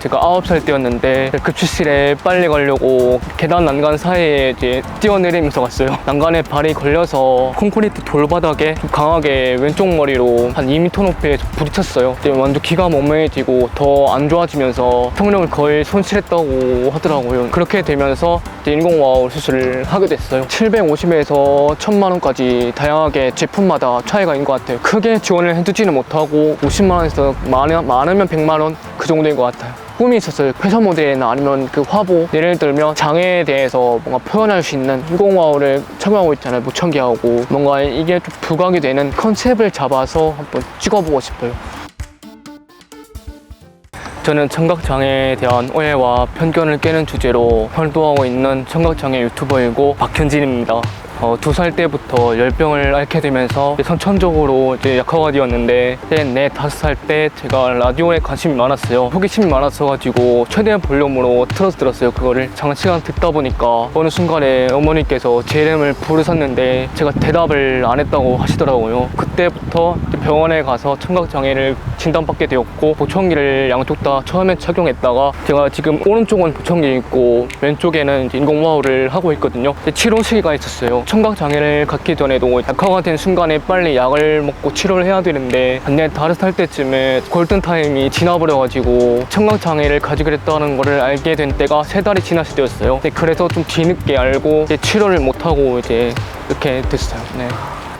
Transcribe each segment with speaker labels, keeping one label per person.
Speaker 1: 제가 9살 때였는데 급식실에 빨리 가려고 계단 난간 사이에 이제 뛰어내리면서 갔어요. 난간에 발이 걸려서 콘크리트 돌바닥에 좀 강하게 왼쪽 머리로 한 2m 높이에 부딪혔어요. 완전 기가 멍해지고 더 안 좋아지면서 청력을 거의 손실했다고 하더라고요. 그렇게 되면서 인공와우 수술을 하게 됐어요. 750에서 1000만 원까지 다양하게 제품마다 차이가 있는 것 같아요. 크게 지원을 해주지는 못하고 50만 원에서 많으, 많으면 100만 원 그 정도인 것 같아요. 꿈이 있었어요. 회사 모델이나 아니면 그 화보 예를 들면 장애에 대해서 뭔가 표현할 수 있는 인공와우를 착용하고 있잖아요. 무청기하고 뭔가 이게 좀 부각이 되는 컨셉을 잡아서 한번 찍어보고 싶어요. 저는 청각장애에 대한 오해와 편견을 깨는 주제로 활동하고 있는 청각장애 유튜버이고 박현진입니다. 어, 두 살 때부터 열병을 앓게 되면서 선천적으로 이제 약화가 되었는데 네 다섯 살 때 제가 라디오에 관심이 많았어요. 호기심이 많았어가지고 최대한 볼륨으로 틀어서 들었어요. 그거를 장시간 듣다 보니까 어느 순간에 어머니께서 제 이름을 부르셨는데 제가 대답을 안 했다고 하시더라고요. 그때부터 병원에 가서 청각장애를 진단받게 되었고 보청기를 양쪽 다 처음에 착용했다가 제가 지금 오른쪽은 보청기 있고 왼쪽에는 인공와우를 하고 있거든요. 치료 시기가 있었어요. 청각장애를 갖기 전에도 약화가 된 순간에 빨리 약을 먹고 치료를 해야 되는데 한네 다섯 살 때쯤에 골든타임이 지나버려가지고 청각장애를 가지게 됐다는 거를 알게 된 때가 세 달이 지났을 때였어요. 네, 그래서 좀 뒤늦게 알고 치료를 못하고 이제 이렇게 됐어요. 네.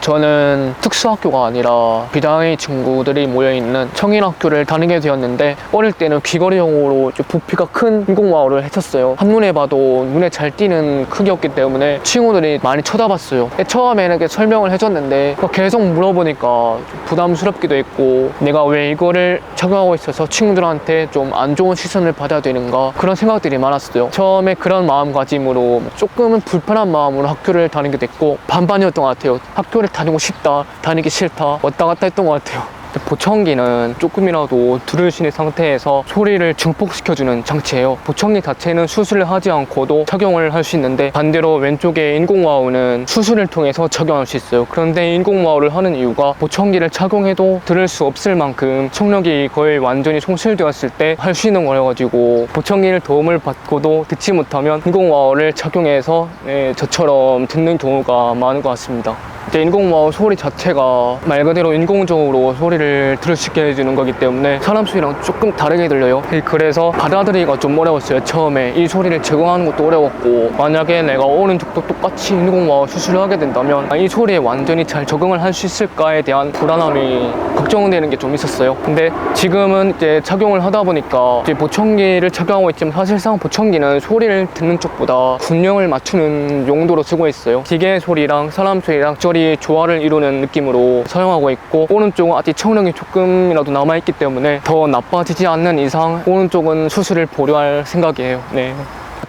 Speaker 1: 저는 특수학교가 아니라 비장애 친구들이 모여있는 청인학교를 다니게 되었는데 어릴 때는 귀걸이형으로 좀 부피가 큰 인공와우를 했었어요. 한눈에 봐도 눈에 잘 띄는 크기였기 때문에 친구들이 많이 쳐다봤어요. 처음에는 설명을 해줬는데 계속 물어보니까 좀 부담스럽기도 했고 내가 왜 이거를 착용하고 있어서 친구들한테 좀 안 좋은 시선을 받아야 되는가 그런 생각들이 많았어요. 처음에 그런 마음가짐으로 조금은 불편한 마음으로 학교를 다니게 됐고 반반이었던 것 같아요. 학교를 다니고 싶다 다니기 싫다 왔다 갔다 했던 것 같아요 보청기는 조금이라도 있는 상태에서 소리를 증폭시켜주는 장치예요. 보청기 자체는 수술을 하지 않고도 착용을 할 수 있는데 반대로 왼쪽에 인공와우는 수술을 통해서 착용할 수 있어요. 그런데 인공와우를 하는 이유가 보청기를 착용해도 들을 수 없을 만큼 청력이 거의 완전히 손실되었을 때 할 수 있는 거여가지고 보청기를 도움을 받고도 듣지 못하면 인공와우를 착용해서 네, 저처럼 듣는 경우가 많은 것 같습니다. 이제 인공와우 소리 자체가 말 그대로 인공적으로 소리를 들을 수 있게 해주는 거기 때문에 사람 소리랑 조금 다르게 들려요. 그래서 받아들이기가 좀 어려웠어요. 처음에 이 소리를 적응하는 것도 어려웠고 만약에 내가 오른쪽도 똑같이 인공와우 수술을 하게 된다면 이 소리에 완전히 잘 적응을 할 수 있을까에 대한 불안함이 걱정되는 게 좀 있었어요. 근데 지금은 이제 착용을 하다 보니까 이제 보청기를 착용하고 있지만 사실상 보청기는 소리를 듣는 쪽보다 균형을 맞추는 용도로 쓰고 있어요. 기계 소리랑 사람 소리랑 적절히 조화를 이루는 느낌으로 사용하고 있고 오른쪽은 아직 청력이 조금이라도 남아있기 때문에 더 나빠지지 않는 이상 오른쪽은 수술을 보류할 생각이에요. 네.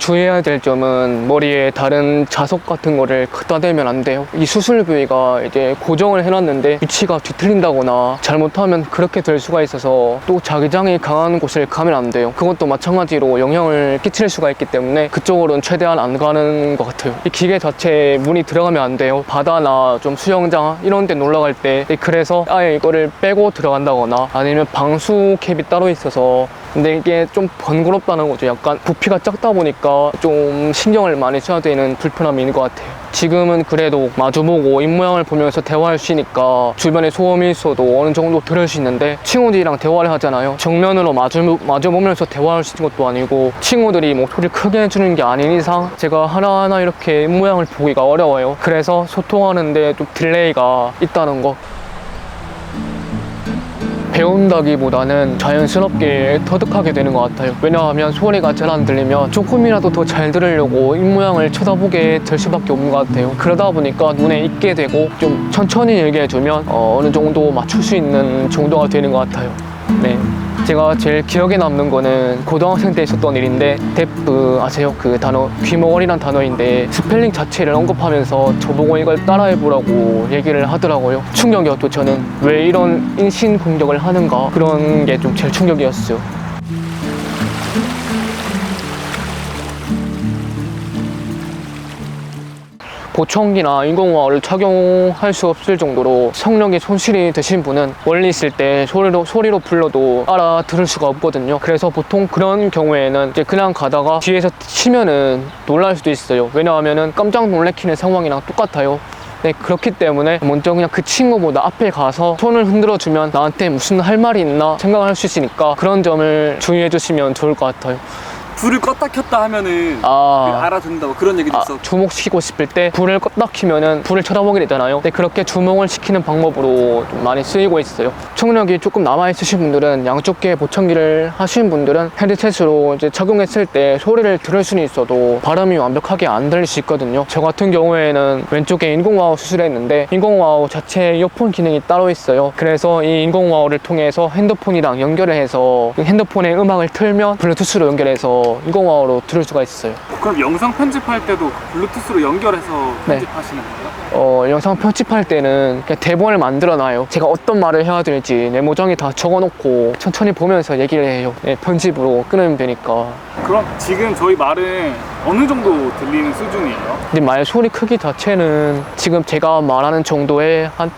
Speaker 1: 주의해야 될 점은 머리에 다른 자석 같은 거를 갖다 대면 안 돼요. 이 수술 부위가 이제 고정을 해놨는데 위치가 뒤틀린다거나 잘못하면 그렇게 될 수가 있어서 또 자기장이 강한 곳을 가면 안 돼요. 그것도 마찬가지로 영향을 끼칠 수가 있기 때문에 그쪽으로는 최대한 안 가는 것 같아요. 이 기계 자체에 문이 들어가면 안 돼요. 바다나 좀 수영장 이런 데 놀러 갈 때 그래서 아예 이거를 빼고 들어간다거나 아니면 방수 캡이 따로 있어서 근데 이게 좀 번거롭다는 거죠. 약간 부피가 작다 보니까 좀 신경을 많이 써야 되는 불편함이 있는 것 같아요. 지금은 그래도 마주보고 입모양을 보면서 대화할 수 있으니까 주변에 소음이 있어도 어느 정도 들을 수 있는데 친구들이랑 대화를 하잖아요. 정면으로 마주, 마주보면서 대화할 수 있는 것도 아니고 친구들이 목소리를 크게 해주는 게 아닌 이상 제가 하나하나 이렇게 입모양을 보기가 어려워요. 그래서 소통하는데 좀 딜레이가 있다는 거. 배운다기보다는 자연스럽게 터득하게 되는 것 같아요. 왜냐하면 소리가 잘 안 들리면 조금이라도 더 잘 들으려고 입모양을 쳐다보게 될 수밖에 없는 것 같아요. 그러다 보니까 눈에 익게 되고 좀 천천히 얘기해주면 어, 어느 정도 맞출 수 있는 정도가 되는 것 같아요. 네. 제가 제일 기억에 남는 거는 고등학생 때 있었던 일인데 데프 아세요? 그 단어 귀머거리란 단어인데 스펠링 자체를 언급하면서 저보고 이걸 따라해보라고 얘기를 하더라고요 충격이었죠 저는 왜 이런 인신 공격을 하는가 그런 게 좀 제일 충격이었어요 보청기나 인공호화를 착용할 수 없을 정도로 성력이 손실이 되신 분은 멀리 있을 때 소리로 소리로 불러도 알아들을 수가 없거든요. 그래서 보통 그런 경우에는 이제 그냥 가다가 뒤에서 치면은 놀랄 수도 있어요. 왜냐하면은 깜짝 놀래키는 상황이랑 똑같아요. 네, 그렇기 때문에 먼저 그냥 그 친구보다 앞에 가서 손을 흔들어 주면 나한테 무슨 할 말이 있나 생각을 할 수 있으니까 그런 점을 주의해 주시면 좋을 것 같아요.
Speaker 2: 불을 껐다 켰다 하면은
Speaker 1: 아.
Speaker 2: 그 알아듣는다고 그런 얘기도
Speaker 1: 아,
Speaker 2: 있어.
Speaker 1: 주목시키고 싶을 때 불을 껐다 키면은 불을 쳐다보게 되잖아요. 근데 그렇게 주목을 시키는 방법으로 좀 많이 쓰이고 있어요. 청력이 조금 남아 있으신 분들은 양쪽 귀에 보청기를 하신 분들은 헤드셋으로 이제 착용했을 때 소리를 들을 수는 있어도 발음이 완벽하게 안 들릴 수 있거든요. 저 같은 경우에는 왼쪽에 인공와우 수술했는데 인공와우 자체 이어폰 기능이 따로 있어요. 그래서 이 인공와우를 통해서 핸드폰이랑 연결을 해서 그 핸드폰에 음악을 틀면 블루투스로 연결해서 인공와우로 들을 수가 있어요.
Speaker 2: 그럼 영상 편집할 때도 블루투스로 연결해서
Speaker 1: 네.
Speaker 2: 편집하시는 거예요?
Speaker 1: 어, 영상 편집할 때는 그냥 대본을 만들어 놔요. 제가 어떤 말을 해야 될지 메모장에 다 적어 놓고 천천히 보면서 얘기를 해요. 네, 편집으로 끊으면 되니까.
Speaker 2: 그럼 지금 저희 말은 어느 정도 들리는 수준이에요?
Speaker 1: 근데 말 소리 크기 자체는 지금 제가 말하는 정도의 한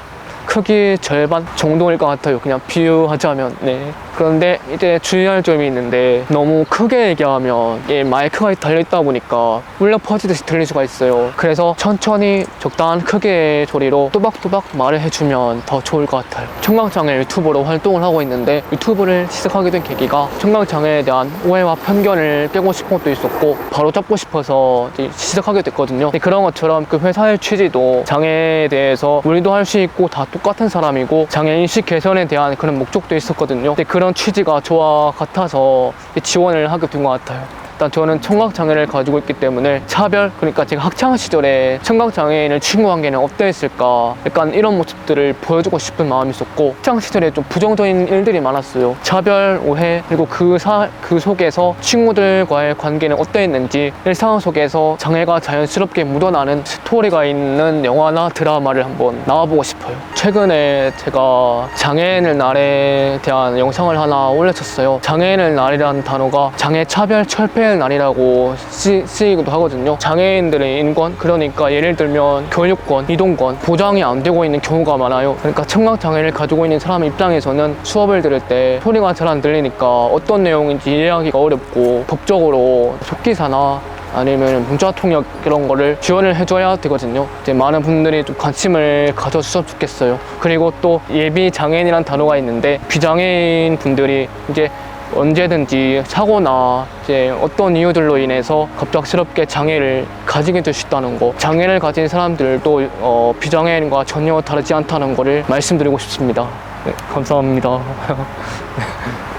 Speaker 1: 크기 절반 정도일 것 같아요. 그냥 비유하자면. 네. 그런데 이제 주의할 점이 있는데 너무 크게 얘기하면 이 마이크가 달려있다 보니까 울려 퍼지듯이 들릴 수가 있어요. 그래서 천천히 적당한 크기의 소리로 또박또박 말을 해주면 더 좋을 것 같아요. 청각장애 유튜버로 활동을 하고 있는데 유튜브를 시작하게 된 계기가 청각장애에 대한 오해와 편견을 깨고 싶은 것도 있었고 바로 잡고 싶어서 시작하게 됐거든요. 그런 것처럼 그 회사의 취지도 장애에 대해서 우리도 할 수 있고 다 똑같은 사람이고 장애 인식 개선에 대한 그런 목적도 있었거든요. 그런 취지가 저와 같아서 지원을 하게 된 것 같아요. 일단 저는 청각장애를 가지고 있기 때문에 차별 그러니까 제가 학창 시절에 청각장애인을 친구관계는 어떠했을까? 약간 이런 모습들을 보여주고 싶은 마음이 있었고 학창 시절에 좀 부정적인 일들이 많았어요. 차별 오해 그리고 그, 사, 그 속에서 친구들과의 관계는 어떠했는지 일상 속에서 장애가 자연스럽게 묻어나는 스토리가 있는 영화나 드라마를 한번 나와보고 싶어요. 최근에 제가 장애인을 날에 대한 영상을 하나 올렸었어요. 장애인을 날이라는 단어가 장애 차별 철폐 의 날이라고 쓰, 쓰이기도 하거든요. 장애인들의 인권, 그러니까 예를 들면 교육권, 이동권 보장이 안 되고 있는 경우가 많아요. 그러니까 청각장애를 가지고 있는 사람 입장에서는 수업을 들을 때 소리가 잘 안 들리니까 어떤 내용인지 이해하기가 어렵고 법적으로 속기사나 아니면 문자 통역 이런 거를 지원을 해줘야 되거든요. 이제 많은 분들이 좀 관심을 가져주셨으면 좋겠어요. 그리고 또 예비 장애인이라는 단어가 있는데 비장애인 분들이 이제 언제든지 사고나 이제 어떤 이유들로 인해서 갑작스럽게 장애를 가지게 될 수 있다는 거 장애를 가진 사람들도 어, 비장애인과 전혀 다르지 않다는 거를 말씀드리고 싶습니다. 네, 감사합니다